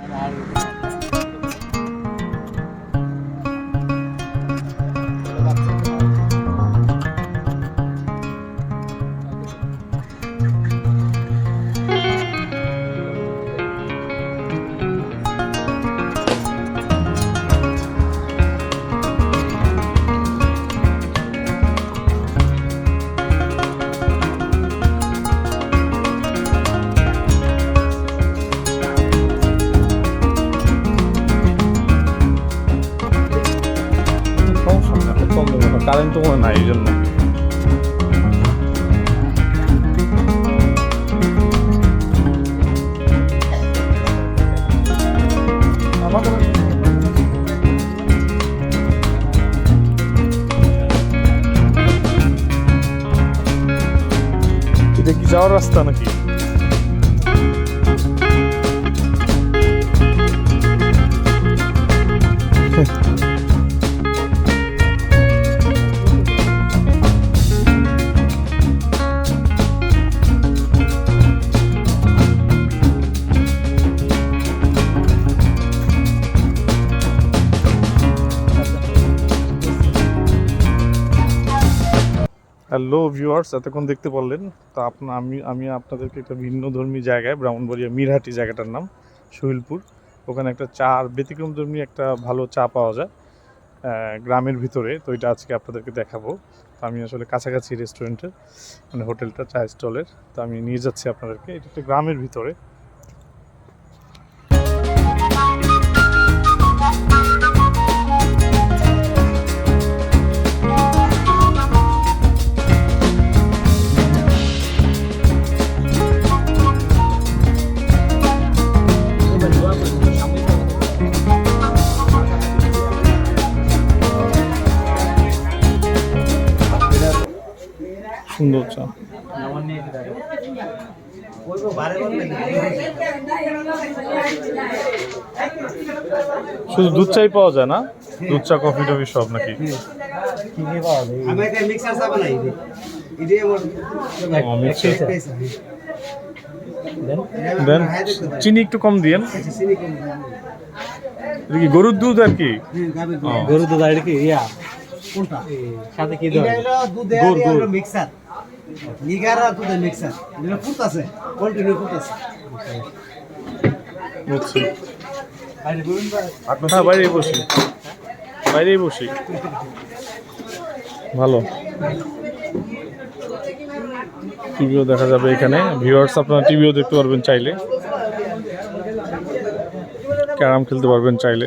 Bye bye. Current তো মনে নাই এই জন্য এটা কি যাওয়ার রাস্তা নাকি? হ্যালো ভিউয়ার্স, এতক্ষণ দেখতে পারলেন, তো আপনার আমি আমি আপনাদেরকে একটা ভিন্ন ধর্মী জায়গায় ব্রাহ্মণবাড়িয়া মিরহাটি জায়গাটার নাম শৈলপুর ওখানে একটা চা ব্যতিক্রম ধর্মী একটা ভালো চা পাওয়া যায় গ্রামের ভিতরে, তো এটা আজকে আপনাদেরকে দেখাবো। তো আমি আসলে কাছাকাছি রেস্টুরেন্টের মানে হোটেলটা, চা স্টলের, তো আমি নিয়ে যাচ্ছি আপনাদেরকে। এটা একটা গ্রামের ভিতরে। সুন্দর চা শুধু দুধ চাই পাওয়া যায় না দুধ চা কফি টফি সব নাকি। দেন। চিনি একটু কম দিয়েন কি গরুর দুধ আর কি গরুর দুধ। দুধ আর কি ইয়া কোনটা? সাথে কি। হলো মিক্সার দুধের মিক্সার এটা ফুটতাছে কন্টিনিউ ফুটতাছে বুঝছি। হ্যাঁ বাইরেই বসি। বাইরেই বসি। ভালো। টিভিও দেখা যাবে এখানে। ভিউয়ার্স আপনারা টিভিও দেখতে পারবেন চাইলে। ক্যারাম খেলতে পারবেন চাইলে।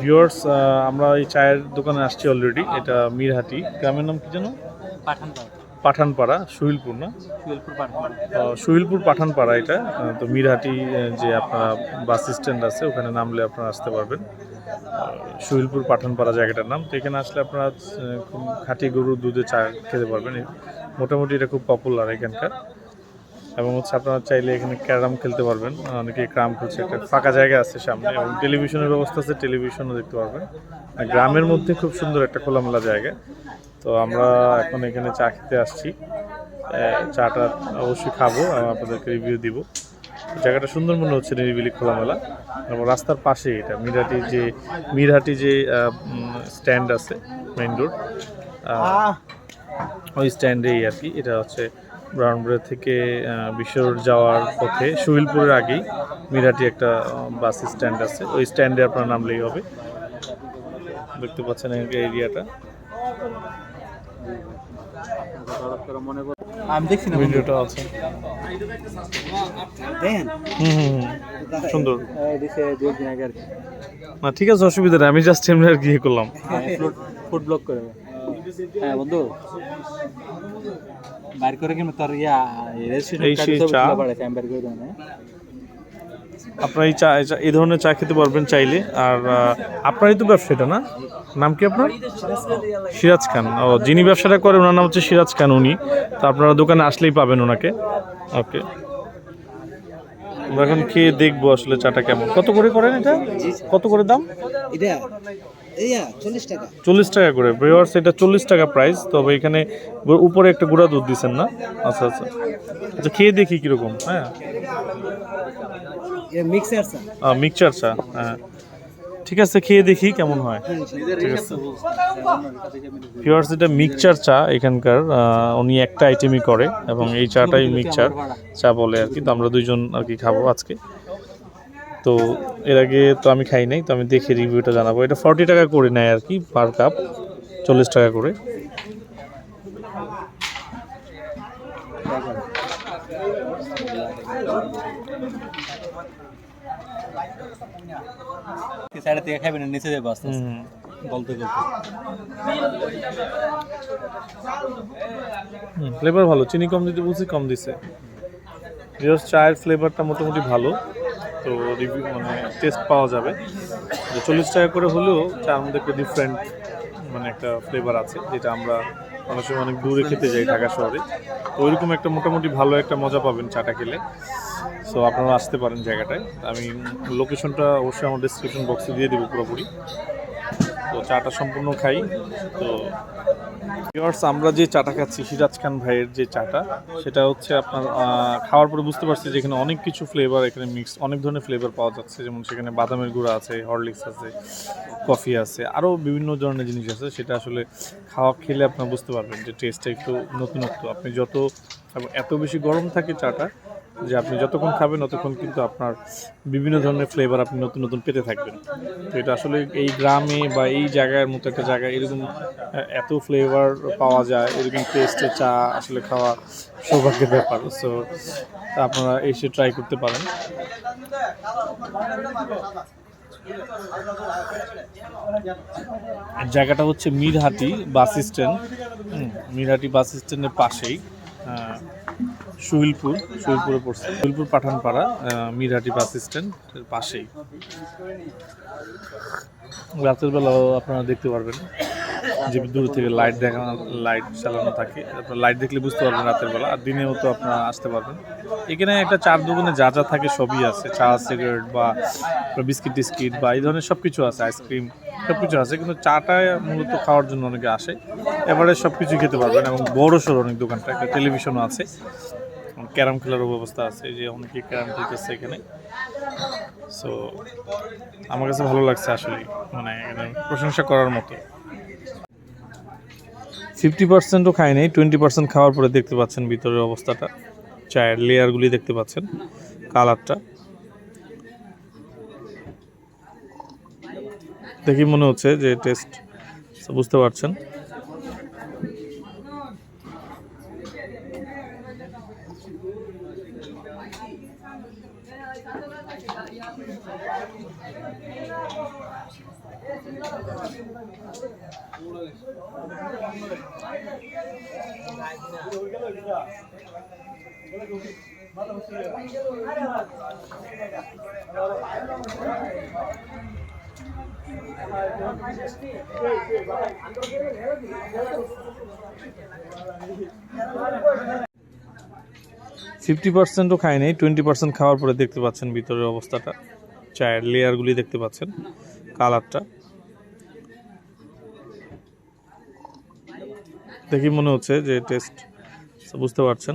ভিউয়ার্স আমরা এই চায়ের দোকানে আসছি অলরেডি এটা মিরহাটি। গ্রামের নাম কি যেন? পাঠান পাঠানপাড়া সুহিলপুর না? সুহিলপুর পাঠানপাড়া। এটা। তো মিরহাটি যে আপনার বাস স্ট্যান্ড আছে ওখানে নামলে আপনারা আসতে পারবেন। সুহিলপুর পাঠানপাড়া জায়গাটার নাম। তো এখানে আসলে আপনারা খাঁটি গরুর দুধে চা খেতে পারবেন। মোটামুটি এটা খুব পপুলার এখানকার। এবং হচ্ছে আপনারা চাইলে এখানে ক্যারাম খেলতে পারবেন। অনেকে ক্যারাম খেলছে একটা ফাঁকা জায়গা আছে সামনে এবং টেলিভিশনের ব্যবস্থা আছে টেলিভিশনও দেখতে পারবেন। আর গ্রামের মধ্যে খুব সুন্দর একটা খোলামেলা জায়গা। তো আমরা এখন এখানে চা খেতে আসছি। চাটা অবশ্যই খাব আপনাদেরকে রিভিউ দিব। জায়গাটা সুন্দর মনে হচ্ছে নিরিবিলি খোলামেলা। এবং রাস্তার পাশে এটা মিরহাটি যে মিরহাটি যে স্ট্যান্ড আছে মেইন রোড ওই স্ট্যান্ডেই আর কি। এটা হচ্ছে ব্রাউনবাড়ি থেকে বিশ্বর যাওয়ার পথে সুহিলপুরের আগেই মিরাটি একটা বাস স্ট্যান্ড আছে। ওই স্ট্যান্ডে আপনার নামলেই হবে। দেখতে পাচ্ছেন এরিয়াটা। আমি দেখছি না ভিডিওটা আছে। হুম। সুন্দর। না ঠিক আছে অসুবিধা নেই। আমি জাস্ট এমনি আর কি ইয়ে করলাম। ফুড ব্লক করে হ্যাঁ বন্ধু। বাইর করে তোর ইয়া আপনার এই চা এই ধরনের চা খেতে পারবেন চাইলে। আর আপনারই তো ব্যবসা এটা না? নাম কি আপনার? সিরাজ খান। ও যিনি ব্যবসাটা করেন ওনার নাম হচ্ছে সিরাজ খান উনি। তো আপনারা দোকানে আসলেই পাবেন ওনাকে। ওকে। এখন খেয়ে দেখব আসলে চাটা কেমন। কত করে করেন এটা? কত করে দাম? এটা চল্লিশ টাকা। করে। ব্রেওয়ার্স এটা চল্লিশ টাকা প্রাইস তবে এখানে উপরে একটা গুঁড়া দুধ দিচ্ছেন না? আচ্ছা আচ্ছা। আচ্ছা খেয়ে দেখি কীরকম হ্যাঁ? মিক্সচার চা হ্যাঁ। ঠিক আছে খেয়ে দেখি কেমন হয়। ঠিক আছে। পিওর্স এটা মিক্সচার চা এখানকার উনি একটা আইটেমই করে এবং এই চাটাই মিক্সচার চা বলে আর কি। তো আমরা দুইজন আর কি খাব আজকে। তো এর আগে তো আমি খাই নাই তো আমি দেখে রিভিউটা জানাব। এটা ফর্টি টাকা করে নেয় আর কি পার কাপ চল্লিশ টাকা করে। সাইডে থেকে খাবেন নিচে যাবে আস্তে বলতে বলতে ফ্লেভার ভালো চিনি কম দিতে বলছি কম দিছে। চায়ের ফ্লেভারটা মোটামুটি ভালো। তো রিভিউ মানে টেস্ট পাওয়া যাবে। চল্লিশ টাকা করে হলেও চার মধ্যে একটা ডিফারেন্ট মানে একটা ফ্লেভার আছে, যেটা আমরা অনেক সময় অনেক দূরে খেতে যাই ঢাকা শহরে। তো ওইরকম একটা মোটামুটি ভালো একটা মজা পাবেন চাটা খেলে। সো আপনারা আসতে পারেন জায়গাটায়। আমি লোকেশনটা অবশ্যই আমার ডিসক্রিপশন বক্সে দিয়ে দেবো পুরোপুরি। চাটা সম্পূর্ণ খাই। তো ভিউয়ার্স আমরা যে চাটা খাচ্ছি, সিরাজ খান ভাইয়ের যে চাটা, সেটা হচ্ছে আপনার খাওয়ার পরে বুঝতে পারছি যে এখানে অনেক কিছু ফ্লেভার এখানে মিক্স অনেক ধরনের ফ্লেভার পাওয়া যাচ্ছে। যেমন সেখানে বাদামের গুঁড়া আছে হরলিক্স আছে কফি আছে আরও বিভিন্ন ধরনের জিনিস আছে। সেটা আসলে খাওয়া খেলে আপনার বুঝতে পারবেন যে টেস্টটা একটু নতুনত্ব। আপনি যত এত বেশি গরম থাকে চাটা যে আপনি যতক্ষণ খাবেন, ততক্ষণ কিন্তু আপনার বিভিন্ন ধরনের ফ্লেভার আপনি নতুন নতুন পেতে থাকবেন। তো এটা আসলে এই গ্রামে বা এই জায়গার মতো একটা জায়গায় এরকম এত ফ্লেভার পাওয়া যায়, এরকম টেস্টে চা আসলে খাওয়া সৌভাগ্যের ব্যাপার। সো আপনারা এসে ট্রাই করতে পারেন। জায়গাটা হচ্ছে মিরহাটি বাস স্ট্যান্ড। মিরহাটি বাস স্ট্যান্ডের পাশেই। সুহিলপুর সুহিলপুরে পড়ছে। সুহিলপুর পাঠানপাড়া আহ, মিরহাটি বাস স্ট্যান্ডের পাশেই। রাতের বেলাও আপনারা দেখতে পারবেন যে দূর থেকে লাইট দেখানো লাইট চালানো থাকে। লাইট দেখলে বুঝতে পারবেন রাতের বেলা। আর দিনেও তো আপনারা আসতে পারবেন। এখানে একটা চার দোকানে যা যা থাকে সবই আছে। চা সিগারেট বা বিস্কিট টিস্কিট বা এই ধরনের সব কিছু আছে আইসক্রিম সব কিছু আছে। কিন্তু চাটা মূলত খাওয়ার জন্য অনেকে আসে। এবারে সব কিছু খেতে পারবেন এবং বড় সড়ো অনেক দোকানটা একটা টেলিভিশনও আছে। ক্যারাম খেলারও ব্যবস্থা আছে যে অনেকে ক্যারাম খেলতেছে এখানে। সো আমার কাছে ভালো লাগছে আসলে মানে প্রশংসা করার মতো। ফিফটি পার্সেন্টও খাই নাই, টোয়েন্টি পার্সেন্ট খাওয়ার পরে দেখতে পাচ্ছেন ভিতরের অবস্থাটা। চায়ের লেয়ারগুলি দেখতে পাচ্ছেন, কালারটা। দেখি মনে হচ্ছে যে টেস্ট বুঝতে পারছেন। ভালো হচ্ছে ফিফটি পার্সেন্টও খাই নাই টোয়েন্টি পার্সেন্ট খাওয়ার পরে দেখতে পাচ্ছেন ভিতরের অবস্থাটা। চায়ের লেয়ারগুলি দেখতে পাচ্ছেন, কালারটা। দেখি মনে হচ্ছে যে টেস্ট বুঝতে পারছেন।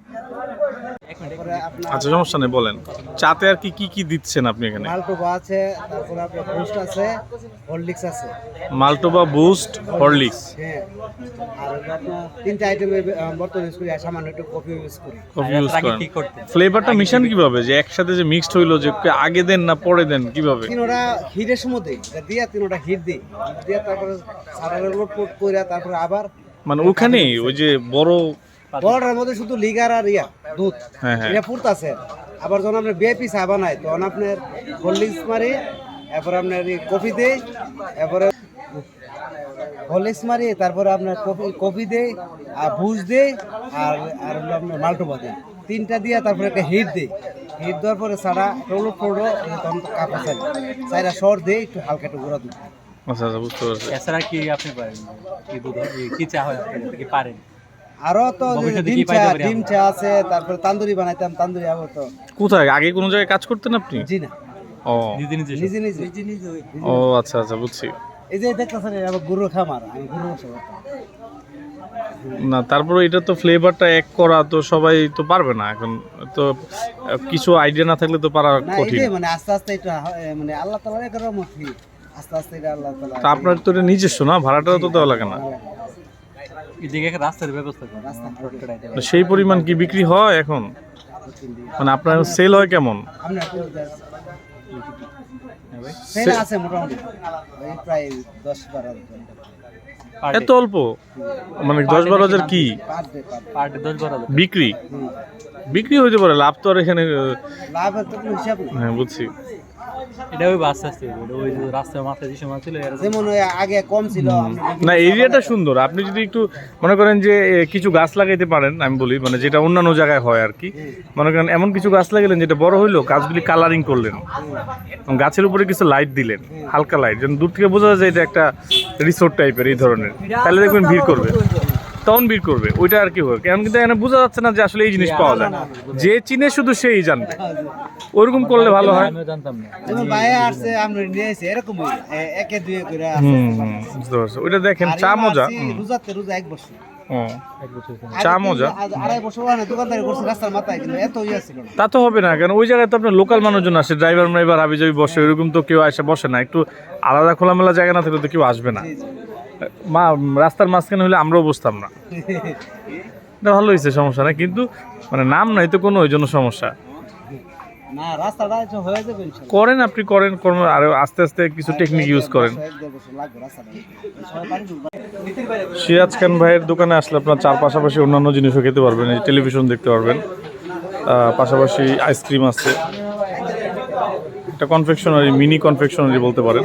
আচ্ছা সমস্যা নেই বলেন। চাতে আর কি কি কি দিচ্ছেন আপনি এখানে? মালটোবা আছে তারপরে আপনার বুস্ট আছে হরলিক্স আছে। মাল্টোবা বুস্ট হরলিক্স হ্যাঁ আর আপনার তিনটা আইটেমের বর্তমান ইউজ করি আর সামান্য একটু কফি ইউজ করি। কফি ইউজ করেন। ফ্লেভারটা মিশান কীভাবে? যে একসাথে যে মিক্সড হইল যে আগে দেন না পরে দেন কীভাবে? তিনোটা হিটের সময় দিই দিয়া তিনোটা হিট দিই দিয়া তারপরে সারারের লোড পোট করে তারপরে আবার মানে ওখানে ওই যে বড় বড়টার মধ্যে শুধু লিগার আর ইয়া দুধ। হ্যাঁ হ্যাঁ। এটা ফুরতাছে আবার যখন আপনার বিআইপি চা বানায় তখন আপনার হরলিক্স মারি এরপর আপনার কফি দেই এরপরে হরলিক্স মারি তারপরে আপনার কফি কফি দেই আর ভুজ দেই আর আর আপনার মাল্টোবা দেই। তিনটা দিয়ে তারপরে একটা হিট দেই। হিট দেওয়ার পরে সারা টলো ফোড়ো তখন কাপড় চাই। চাইরা শর্ট দেই একটু হালকা একটু গুঁড়া দুধ দিই। আচ্ছা আচ্ছা বুঝতে পারছি। এছাড়া কি আপনি পারেন কি দুধ? কি চা হয় কি পারেন? আরও তো ডিম চা ডিম চা আছে তারপরে তান্দুরি বানাইতাম তান্দুরি তো। কোথায়? আগে কোনো জায়গায় কাজ করতেন আপনি? জি না। ও। নিজে নিজে নিজে নিজে। ও আচ্ছা আচ্ছা বুঝছি। এই যে দেখতেছেন এটা আবার গরুর খামার আমি গরু না তারপরে এটা তো ফ্লেভারটা এক করা তো সবাই তো পারবে না এখন তো কিছু আইডিয়া না থাকলে তো পারা কঠিন। মানে আস্তে আস্তে এটা মানে আল্লাহ তালার এক আস্তে আস্তে এটা আল্লাহ তালা আপনার তো এটা নিজস্ব না ভাড়াটাও তো দেওয়া লাগে না। এদিকে রাস্তার ব্যবস্থা করেন রাস্তা তো সেই পরিমাণ কি বিক্রি হয় এখন? মানে আপনার সেল হয় কেমন? আপনি একটু সেটা আছে মোটামুটি প্রায় দশ বারো এত অল্প? মানে দশ বারো হাজার কি। বিক্রি? বিক্রি হইতে পারে লাভ তো আর এখানে হ্যাঁ বুঝছি। এটা ওই এটা যে রাস্তার মাথায় যে সময় ছিল যেমন আগে কম ছিল না এরিয়াটা সুন্দর। আপনি যদি একটু মনে করেন যে কিছু গাছ লাগাইতে পারেন আমি বলি মানে যেটা অন্যান্য জায়গায় হয় আর কি। মনে করেন এমন কিছু গাছ লাগালেন যেটা বড় হইল গাছগুলি কালারিং করলেন। এবং গাছের উপরে কিছু লাইট দিলেন হালকা লাইট যেন দূর থেকে বোঝা যায় এটা একটা রিসোর্ট টাইপের এই ধরনের। তাহলে দেখবেন ভিড় করবে। তখন ভিড় করবে ওইটা আর কি হবে। কারণ কিন্তু এখানে বোঝা যাচ্ছে না যে আসলে এই জিনিস পাওয়া যায় যে চিনে শুধু সেই জানবে। ওরকম করলে ভালো হয়। আসে। ওইটা দেখেন চা মজা। আসছি হুম, রোজাতে রোজা এক বছর। ও। এক বছর হয়েছে। চা মজা। আ- আড়াই বছর দোকানদারি করছে রাস্তার মাথায় কিন্তু এত ছিল না। তা তো হবে না কারণ ওই জায়গায় তো আপনার লোকাল মানুষজন আসে ড্রাইভার ড্রাইভার হাবি যাবি বসে ওইরকম তো কেউ এসে বসে না। একটু আলাদা খোলামেলা জায়গা না থাকলে তো কেউ আসবে না। মা রাস্তার মাঝখানে হলে আমরাও বসতাম না। এটা ভালো হয়েছে সমস্যা না কিন্তু মানে নাম নাই তো কোনো ওই জন্য সমস্যা। করেন আপনি করেন কর্ম আর আস্তে আস্তে কিছু টেকনিক ইউজ করেন। সিরাজ খান ভাইয়ের দোকানে আসলে আপনার চার পাশাপাশি অন্যান্য জিনিসও খেতে পারবেন এই টেলিভিশন দেখতে পারবেন। পাশাপাশি আইসক্রিম আছে। একটা কনফেকশনারি মিনি কনফেকশনারি বলতে পারেন।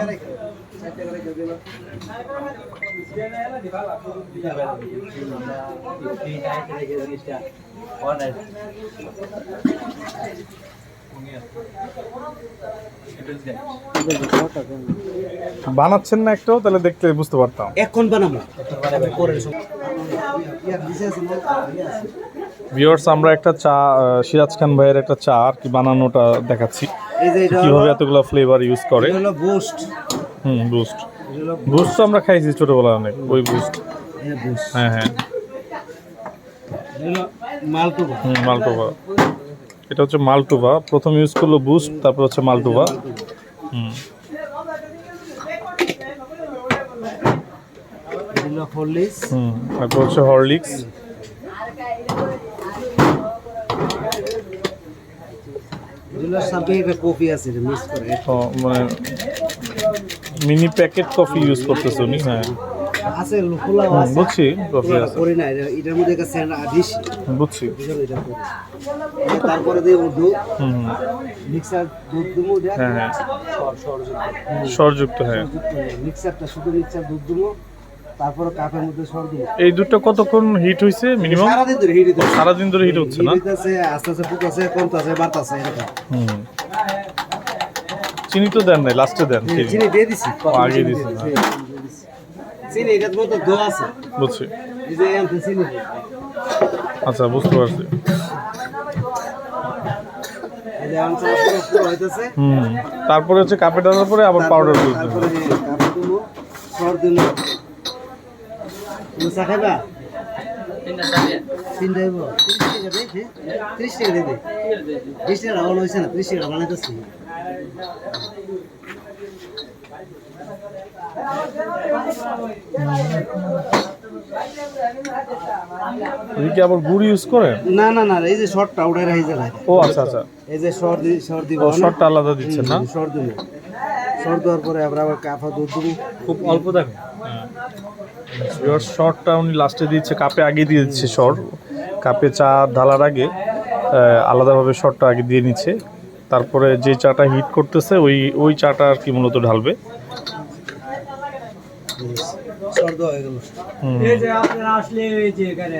বানাচ্ছেন না একটাও তাহলে দেখতে বুঝতে পারতাম। এখন বানাবো। ভিউয়ার্স আমরা একটা চা সিরাজ খান ভাইয়ের একটা চা আর কি বানানোটা দেখাচ্ছি। কীভাবে এতগুলো ফ্লেভার ইউজ করে। বুস্ট হুম বুস্ট বুস্ট তো আমরা খাইছি ছোটবেলায় অনেক ওই বুস্ট হ্যাঁ হ্যাঁ। এটা মালটোবা এটা হচ্ছে মালটোভা প্রথম ইউজ করল বুস্ট তারপর হচ্ছে মালটোভা হুম। হরলিক্স। হুম তারপর হচ্ছে হরলিক্স। মানে মিনি প্যাকেট কফি ইউজ করতেছে উনি হ্যাঁ। আছে হুম, আছে। বুঝছি কফি আছে। করি না এটার মধ্যে একটা আদিস বুঝছি। এটা করি তারপরে দিয়ে দুধ। মিক্সার দুধ দেবো হ্যাঁ হ্যাঁ। সরযুক্ত। হ্যাঁ। মিক্সারটা শুধু মিক্সার দুধ তারপরে কাপের মধ্যে সর দেবো। এই দুধটা কতক্ষণ হিট হয়েছে মিনিমাম সারাদিন ধরে হিট দিতে সারাদিন ধরে হিট হচ্ছে না? হিট আছে আস্তে আস্তে ফুটছে কমতেছে বাড়তেছে এরকম। হুম। চিনি তো দেন নাই লাস্টে দেন চিনি। চিনি দিয়ে দিছি। আগে দিছি, চিনি দিয়ে দিছি। চিনি এটার মধ্যে দো আছে বুঝছি এই যে এনতে চিনি আচ্ছা বুঝতে পারছি তারপরে হচ্ছে কাপে ডালার পরে আবার পাউডার দিতে তারপরে কাপে দেবো সর শর দিন চা খাইবা তিনটা হইব ত্রিশ টাকা দে ত্রিশ টাকা রাওয়াল হয়েছে না ত্রিশ টাকা বানাইতেছি এই কি আবার গুড় ইউজ করেন না না না এই যে শর্টটা ওটাই রাখি যায় ও আচ্ছা আচ্ছা। এই যে শর দি দিব শর্টটা আলাদা দিচ্ছেন না? দিব। দেওয়ার পরে আবার আবার কাফা দুধ দিব। খুব অল্প শর্টটা উনি লাস্টে দিচ্ছে কাপে আগে দিয়ে দিচ্ছে শর্ট কাপে চা ঢালার আগে আলাদাভাবে শর্টটা আগে দিয়ে নিচ্ছে। তারপরে যে চাটা হিট করতেছে ওই ওই চাটা আর কি মূলত ঢালবে। দেওয়া হয়ে গেল। হুম। যে আপনারা আসলে এই যে এখানে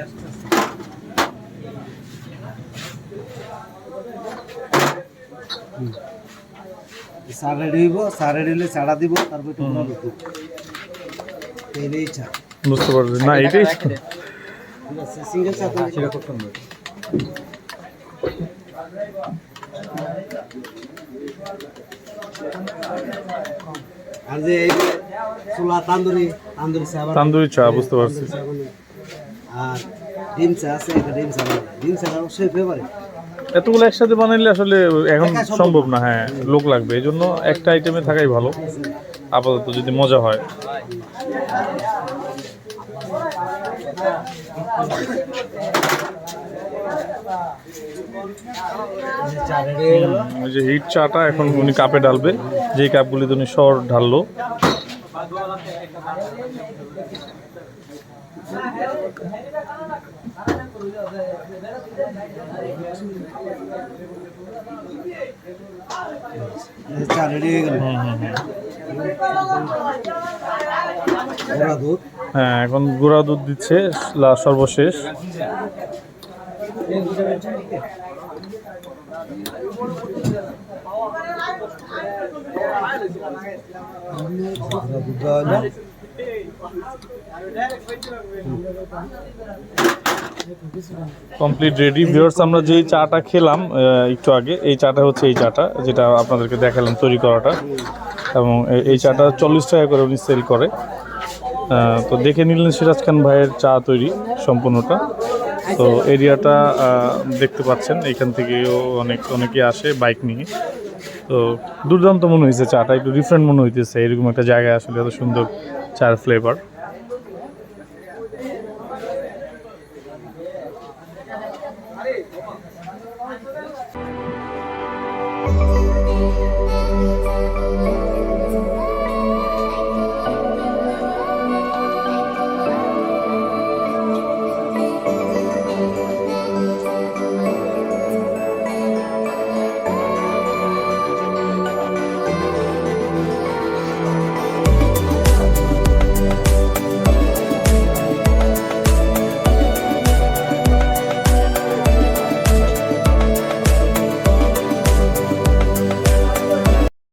চা রেডি হইব চা রেডি হলে চাটা দিব তারপর একটু গুঁড়া দিব এই চা। বুঝতে পারছি। না এটাই সিঙ্গেল চা তো সেটা খুব সুন্দর যে তান্দুরি তান্দুরি চা তান্দুরি চা বুঝতে পারছি। আর ডিম চা আছে একটা ডিম চা ডিম চা অবশ্যই ফেভারিট এতগুলো একসাথে বানাইলে আসলে এখন সম্ভব না হ্যাঁ লোক লাগবে। এই জন্য একটা আইটেমে থাকাই ভালো। আপাতত যদি মজা হয়। ওই যে হিট চাটা এখন উনি কাপে ঢালবে। যেই কাপগুলিতে উনি সর ঢাললো। হয়ে। ওরা দুধ হ্যাঁ এখন গুঁড়া দুধ দিচ্ছে লা- সর্বশেষ ওরা দুধ দেওয়া হলো কমপ্লিট রেডি ভিউয়ার্স আমরা যেই চাটা খেলাম একটু আগে, এই চাটা হচ্ছে এই চাটা, যেটা আপনাদেরকে দেখালাম তৈরি করাটা। এবং এই চাটা চল্লিশ টাকা করে উনি সেল করে। তো দেখে নিলেন সিরাজ খান ভাইয়ের চা তৈরি সম্পূর্ণটা। তো এরিয়াটা আহ, দেখতে পাচ্ছেন এখান থেকেও অনেক অনেকে আসে বাইক নিয়ে। তো দুর্দান্ত মনে হয়েছে চাটা একটু ডিফারেন্ট মনে হইতেছে এরকম একটা জায়গায় আসলে এত সুন্দর চার ফ্লেভার